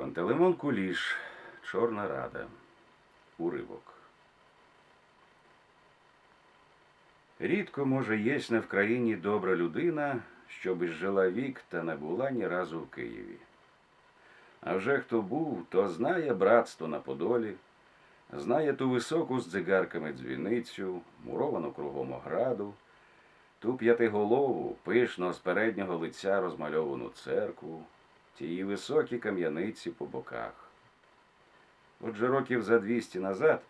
Пантелеймон Куліш, Чорна Рада. Уривок. Рідко, може, єсть не в країні добра людина, щоби жила вік та не була ні разу в Києві. А вже хто був, то знає братство на Подолі, знає ту високу з дзигарками дзвіницю, муровану кругом ограду, ту п'ятиголову, пишно з переднього лиця розмальовану церкву, тії високі кам'яниці по боках. Отже, років за двісті назад,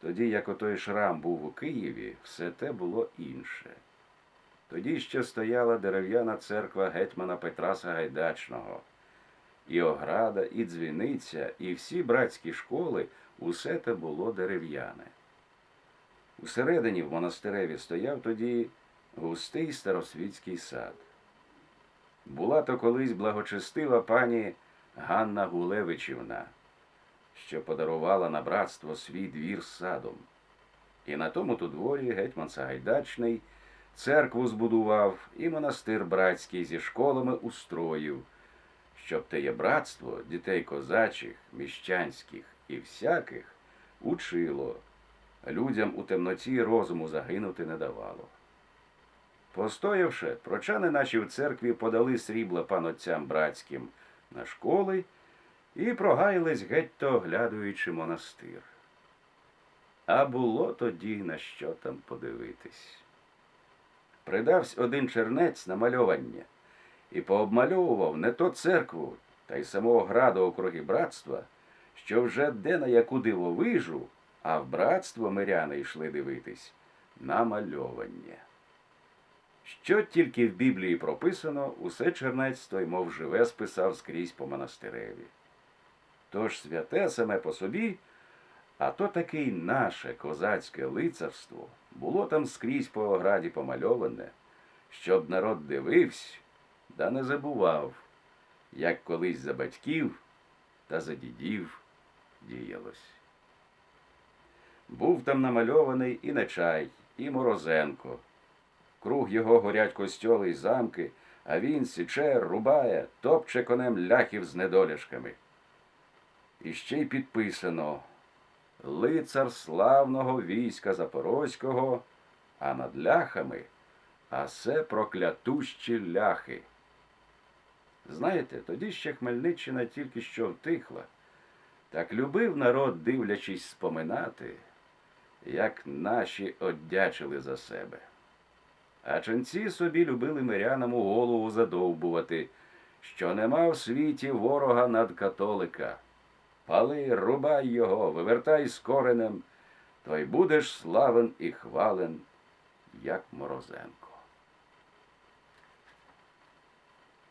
тоді як отой шрам був у Києві, все те було інше. Тоді ще стояла дерев'яна церква гетьмана Петра Сагайдачного. І ограда, і дзвіниця, і всі братські школи усе те було дерев'яне. Усередині в монастиреві стояв тоді густий старосвітський сад. Була то колись благочестива пані Ганна Гулевичівна, що подарувала на братство свій двір садом. І на тому то дворі гетьман Сагайдачний церкву збудував і монастир братський зі школами устроїв, щоб теє братство дітей козачих, міщанських і всяких учило, людям у темноті розуму загинути не давало. Постоявши, прочани наші в церкві подали срібла панотцям братським на школи і прогаялись геть то оглядуючи монастир. А було тоді на що там подивитись. Придавсь один чернець на мальовання і пообмальовував не то церкву, та й самого граду округи братства, що вже де на яку дивовижу, а в братство миряни йшли дивитись на мальовання. Що тільки в Біблії прописано, усе чернець той, мов живе, списав скрізь по монастиреві. Тож святе саме по собі, а то таке й наше козацьке лицарство було там скрізь по ограді помальоване, щоб народ дивився, да не забував, як колись за батьків та за дідів діялось. Був там намальований і Нечай, і Морозенко. Круг його горять костьоли й замки, а він січе, рубає, топче конем ляхів з недоляшками. І ще й підписано лицар славного війська Запорозького, а над ляхами а се проклятущі ляхи. Знаєте, тоді ще Хмельниччина тільки що втихла, так любив народ, дивлячись, споминати, як наші оддячили за себе. А ченці собі любили мирянам у голову задовбувати, що нема в світі ворога над католика. Пали, рубай його, вивертай з коренем, то й будеш славен і хвален, як Морозенко.